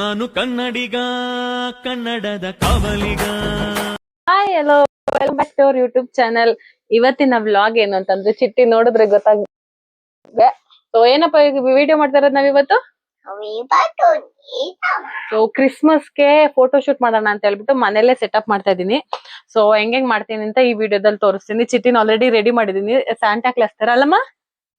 ನಾನು ಕನ್ನಡಿಗ, ಕನ್ನಡದ ಕವಲಿಗ. Hi hello welcome back to our YouTube channel ಇವತ್ತಿನ ವ್ಲಾಗ್ ಏನು ಅಂತಂದ್ರೆ ಚಿಟ್ಟಿ ನೋಡಿದ್ರೆ ಗೊತ್ತಾಗ್ತದೆ. ಸೊ ಏನಪ್ಪ ಈಗ ವಿಡಿಯೋ ಮಾಡ್ತಾ ಇರೋದು ನಾವಿವತ್ತು? ಸೊ ಕ್ರಿಸ್ಮಸ್ಗೆ ಫೋಟೋ ಶೂಟ್ ಮಾಡೋಣ ಅಂತ ಹೇಳ್ಬಿಟ್ಟು ಮನೇಲೆ ಸೆಟಪ್ ಮಾಡ್ತಾ ಇದೀನಿ ಸೊ ಹೆಂಗ್ ಮಾಡ್ತೀನಿ ಅಂತ ಈ ವಿಡಿಯೋದಲ್ಲಿ ತೋರಿಸ್ತೀನಿ. ಚಿಟ್ಟಿನ ಆಲ್ರೆಡಿ ರೆಡಿ ಮಾಡಿದೀನಿ ಸ್ಯಾಂಟಾ ಕ್ಲಾಸ್ ತರ ಅಲ್ಲಮ್ಮ?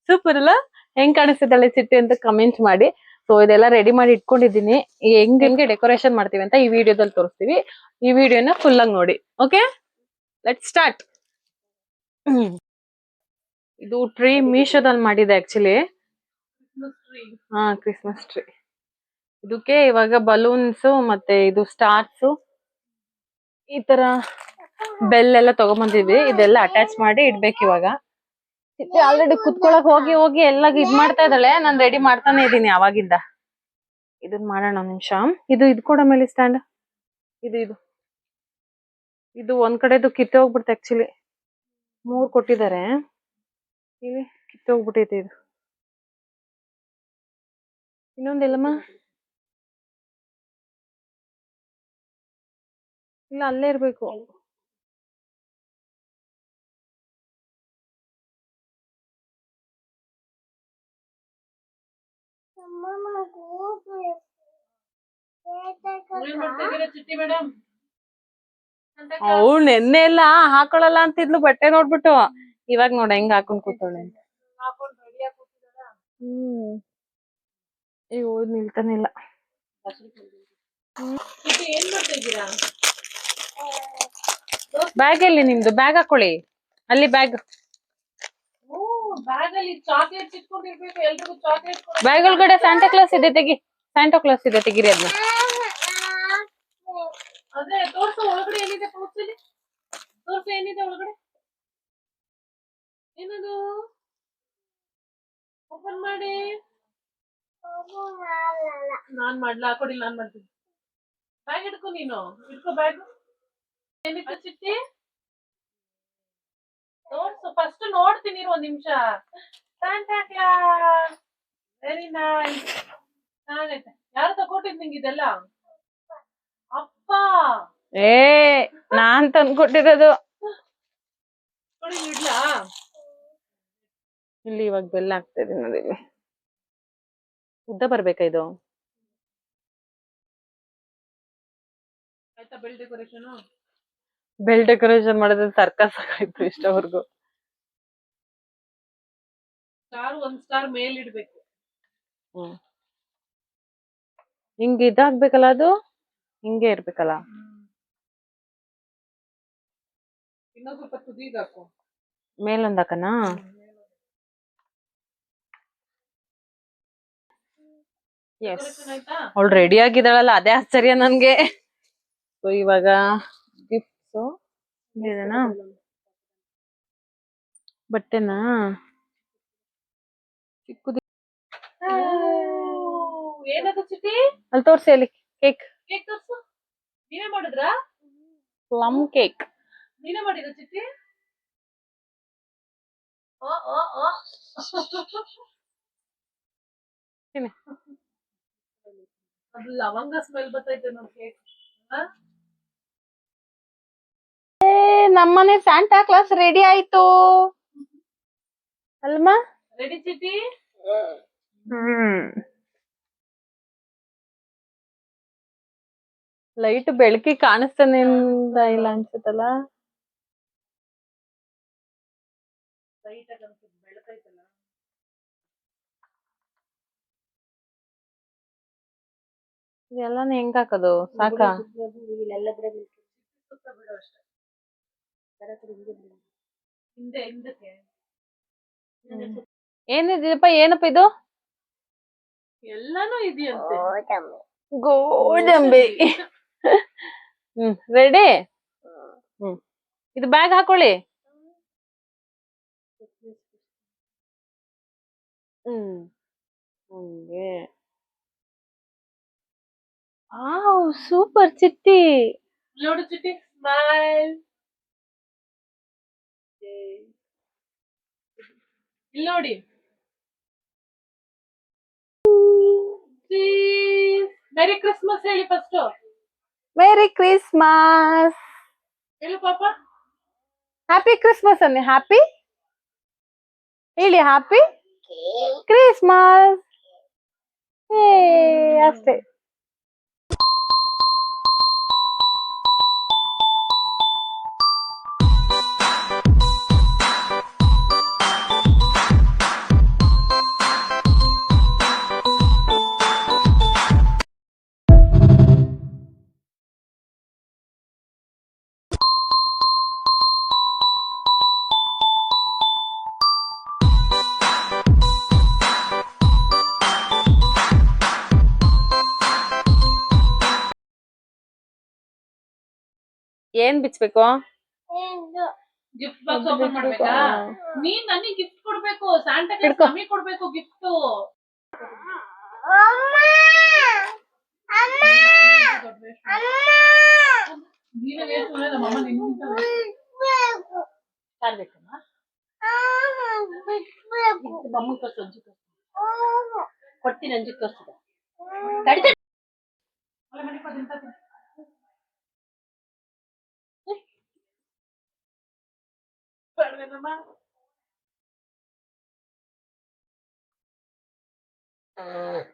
ಸೂಪರ್ ಅಲ್ಲ? ಹೆಂಗ್ ಕಾಣಿಸ್ತಿದ್ದಾಳೆ ಚಿಟ್ಟಿ ಅಂತ ಕಮೆಂಟ್ ಮಾಡಿ. ಸೊ ಇದೆಲ್ಲ ರೆಡಿ ಮಾಡಿ ಇಟ್ಕೊಂಡಿದೀನಿ ಹೆಂಗ್ ಹೆಂಗೆ ಡೆಕೋರೇಷನ್ ಮಾಡ್ತೀವಿ ಅಂತ ಈ ವಿಡಿಯೋದಲ್ಲಿ ತೋರಿಸ್ತೀವಿ. ಈ ವಿಡಿಯೋನ ಫುಲ್ ಆಗಿ ನೋಡಿ. ಓಕೆ ಲೆಟ್ ಸ್ಟಾರ್ಟ್ ಇದು ಟ್ರೀ ಮೀಶೋದಲ್ಲಿ ಮಾಡಿದೆ ಆಕ್ಚುಲಿ ಹಾ ಕ್ರಿಸ್ಮಸ್ ಟ್ರೀ ಇದಕ್ಕೆ ಇವಾಗ ಬಲೂನ್ಸ್ ಮತ್ತೆ ಇದು ಸ್ಟಾರ್ಸ್ ಈ ತರ ಬೆಲ್ ಎಲ್ಲ ತಗೊಂಬಂದಿದ್ವಿ. ಇದೆಲ್ಲ ಅಟ್ಯಾಚ್ ಮಾಡಿ ಇಡ್ಬೇಕು ಇವಾಗ. ಆಲ್ರೆಡಿ ಕುತ್ಕೊಳಕ್ ಹೋಗಿ ಹೋಗಿ ಎಲ್ಲ ಇದ್ ಮಾಡ್ತಾ ಇದ್ದಾಳೆ? ನಾನ್ ರೆಡಿ ಮಾಡ್ತಾನೆ ಇದೀನಿ ಅವಾಗಿಂದ. ಇದನ್ ಮಾಡೋಣ ನಿಮಿಷ. ಇದು ಇದ್ ಕೊಡ ಮೇಲೆ ಸ್ಟ್ಯಾಂಡ್ ಇದು ಇದು. ಇದು ಒಂದ್ ಕಡೆದು ಕಿತ್ತೆ ಹೋಗ್ಬಿಡ್ತು ಆಕ್ಚುಲಿ ಮೂರ್ ಕೊಟ್ಟಿದ್ದಾರೆ. ಇಲ್ಲಿ ಕಿತ್ತೆ ಹೋಗ್ಬಿಟ್ಟೈತೆ ಇದು. ಇನ್ನೊಂದಿಲ್ಲಮ್ಮ? ಇಲ್ಲ ಅಲ್ಲೇ ಇರ್ಬೇಕು. ಅವ್ಳು ನೆನ್ನೆ ಎಲ್ಲ ಹಾಕೊಳಲ್ಲ ಅಂತಿದ್ಲು ಬಟ್ಟೆ ನೋಡ್ಬಿಟ್ಟು. ಇವಾಗ ನೋಡ ಹೆಂಗ್ ಹಾಕೊಂಡ್ ಕೂತವಳೆ ಅಂತ. ಹ್ಮ್. ಅಯ್ಯೋ ನಿಲ್ತಾನೆ ಇಲ್ಲ. ಬ್ಯಾಗ್ ಎಲ್ಲಿ ನಿಮ್ದು ಬ್ಯಾಗ್ ಹಾಕೊಳ್ಳಿ. ಅಲ್ಲಿ ಬ್ಯಾಗ್. ಬ್ಯಾಗ್ ಒಳಗಡೆ ಸ್ಯಾಂಟಾ ಕ್ಲಾಸ್ ಇದೆ ತೆಗಿ. ಸ್ಯಾಂಟಾ ಕ್ಲಾಸ್ ಇದೆ ತೆಗಿರಿ ಅದನ್ನ ಅದೇ, ತೋರ್ಸು, ಒಳಗಡೆ ಏನಿದೆ ತೋರ್ಸಲಿ ತೋರ್ಸು ಏನಿದೆ ಒಳಗಡೆ? ಏನದು? ಓಪನ್ ಮಾಡಿ. ನಾನ್ ಮಾಡ್ಲಾ? ಕೊಡಿ, ನಾನ್ ಮಾಡ್ತೀನಿ. ಬ್ಯಾಗ್ ಹಿಡ್ಕೊ ನೀನು. ಹಿಡ್ಕೊ ಬ್ಯಾಗ್. ಏನಿತ್ತು ಚಿಟ್ಟಿ? ತೋರ್ಸು ಫಸ್ಟ್ ನೋಡ್ತೀನಿ ಒಂದ್ ನಿಮಿಷ. ಸ್ಯಾಂಟಾ ಕ್ಲಾಸ್ ವೆರಿ ನೈಸ್ ಚೆನ್ನಾಗೈತೆ ಯಾರು ತಗೊಟ್ಟಿದ್ ನಿಂಗೆ ಇದೆಲ್ಲ? ಏ ನಾನ್ ತಂದ್ಕೊಟ್ಟಿರೋದು. ಕೊಟ್ಟಿರೋದು ಇಲ್ಲಿ ಇವಾಗ ಬೆಲ್ಲ ಹಾಕ್ತಾ ಇದೀನಿ ನೋಡಿ ಉದ್ದ ಬರ್ಬೇಕಾ ಇದು? Bell decoration? ಮಾಡೋದ್ ಸರ್ಕಸ್ ಆಯ್ತು ಇಷ್ಟವರೆಗೂ. ಸ್ಟಾರ್ ಒಂದ್ ಸ್ಟಾರ್ ಮೇಲ್ ಇಡ್ಬೇಕು. ಹ್ಮ್. ಹಿಂಗ್ ಇದಾಗ್ಬೇಕಲ್ಲ ಅದು? ಹಿಂಗೆ ಇರ್ಬೇಕಲ್ಲ. ಇನ್ನೊಂದ್ ಸ್ವಲ್ಪ ತುದಿಗ್ ಹಾಕು. ಮೇಲೊಂದ್ ಹಾಕನಾ? ಎಸ್ ಅವಳು ರೆಡಿ ಆಗಿದ್ದಾಳಲ್ಲ ಅದೇ ಆಶ್ಚರ್ಯ ನನ್ಗೆ. ಸೊ ಇವಾಗ ಗಿಫ್ಟ್ಸ್ ಇದೆನಾ? ಬಟ್ಟೆನಾ? ಚಿಕ್ಕದು. ಏನದು ಚಿಟಿ ಅಲ್ಲಿ ತೋರ್ಸಿ ಅಲ್ಲಿ ಕೇಕ್. ಕೇಕ್ ತೋರ್ಸು. ನೀವೇ ಮಾಡಿದ್ರಾ? ಪ್ಲಮ್ ಕೇಕ್ ನೀನೇ ಮಾಡಿದ ಚಿಟ್ಟಿ? ಓ ಓ ಓ ತಿನ್ನಿ. ಅದು ಲವಂಗ ಸ್ಮೆಲ್ ಬರ್ತೈತೆ ನಮ್ ಕೇಕ್ ನಮ್ಮನೆ ಸ್ಯಾಂಟಾ ಕ್ಲಾಸ್ ರೆಡಿ ಆಯ್ತು. ಅಲ್ಮಾ ರೆಡಿ ಚಿಟಿ ಹ್ಮ್. ಲೈಟ್ ಬೆಳಕಿ ಕಾಣಿಸ್ತಾನೆ ಇಲ್ಲ ಅನ್ಸುತ್ತಲ್ಲ ಲೈಟ್ ಆಗಿ ಅನ್ಸುತ್ತೆ ಬೆಳಕೈತಲ್ಲ ಇದೆಲ್ಲಾನು ಹೆಂಗ್ ಹಾಕೋದು ಸಾಕಾ ಸುತ್ತ ಬಿಡು ಅಷ್ಟೇ ಹಿಂದೆ ಹಿಂದಕ್ಕೆ ಏನಿದೆಯಪ್ಪ ಏನಪ್ಪ ಇದು ಎಲ್ಲಾನು ಇದೆಯಂತೆ ಗೋಡಂಬಿ ಹ್ಮ್ ರೆಡಿ ಹ್ಮ್. ಇದು ಬ್ಯಾಗ್ ಹಾಕೊಳ್ಳಿ. ಹ್ಮ್ ಹಂಗೆ. ಸೂಪರ್ ಚಿಟ್ಟಿ. ನೋಡು ಚಿಟ್ಟಿ ಸ್ಮೈಲ್ ಇಲ್ಲಿ ನೋಡಿ. ಮೆರಿ ಕ್ರಿಸ್ಮಸ್ ಹೇಳಿ ಫಸ್ಟ್ ಮೇರಿ ಕ್ರಿಸ್ಮಸ್ ಹೇಳು ಪಾಪ ಹ್ಯಾಪಿ ಕ್ರಿಸ್ಮಸ್ ಅನ್ನಿ ಹ್ಯಾಪಿ ಹೇಳಿ ಹ್ಯಾಪಿ ಕ್ರಿಸ್ಮಸ್ ಏ ಅಷ್ಟೇ ಏನ್ ಬಿಚ್ಬೇಕು ಗಿಫ್ಟ್ ಬಾಕ್ಸ್ ಓಪನ್ ಮಾಡ್ಬೇಕಾ ನೀನ್ ನನಗೆ ಗಿಫ್ಟ್ ಕೊಡ್ಬೇಕು ಸಾಂಟಾ ಕ್ಲಾಸ್ ಹಿಡ್ಕೊ. ನಮಗೆ ಕೊಡ್ಬೇಕು ಗಿಫ್ಟ್ ನೀನೇ ವೇಸ್ಟ್ ಮಾಡಿದ್ರೆ ನಮ್ಮಮ್ಮ ನಿನ್ಗಿಂತ ಯಾರ್ ಬೇಕಮ್ಮ ಬಮ್ಮನ್ ಕಳ್ಸು ಅಜ್ಜಿ ಕಳ್ಸು ಕೊಡ್ತೀನಿ ಅಂಜಿ Perdona más. Uh. Ah.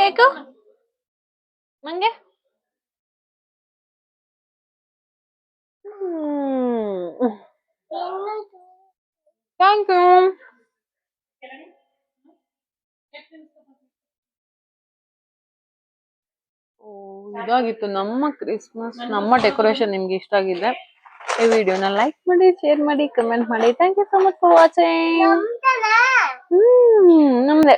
Cake? ಮಂಗೆ ಥ್ಯಾಂಕ್ ಯು ಇದಾಗಿತ್ತು. ನಮ್ಮ ಕ್ರಿಸ್ಮಸ್ ನಮ್ಮ ಡೆಕೋರೇಷನ್ ನಿಮ್ಗೆ ಇಷ್ಟ ಆಗಿದೆ. ಈ ವಿಡಿಯೋನ ಲೈಕ್ ಮಾಡಿ ಶೇರ್ ಮಾಡಿ ಕಮೆಂಟ್ ಮಾಡಿ. Thank you so much for watching hmm ನಮ್ದೆ.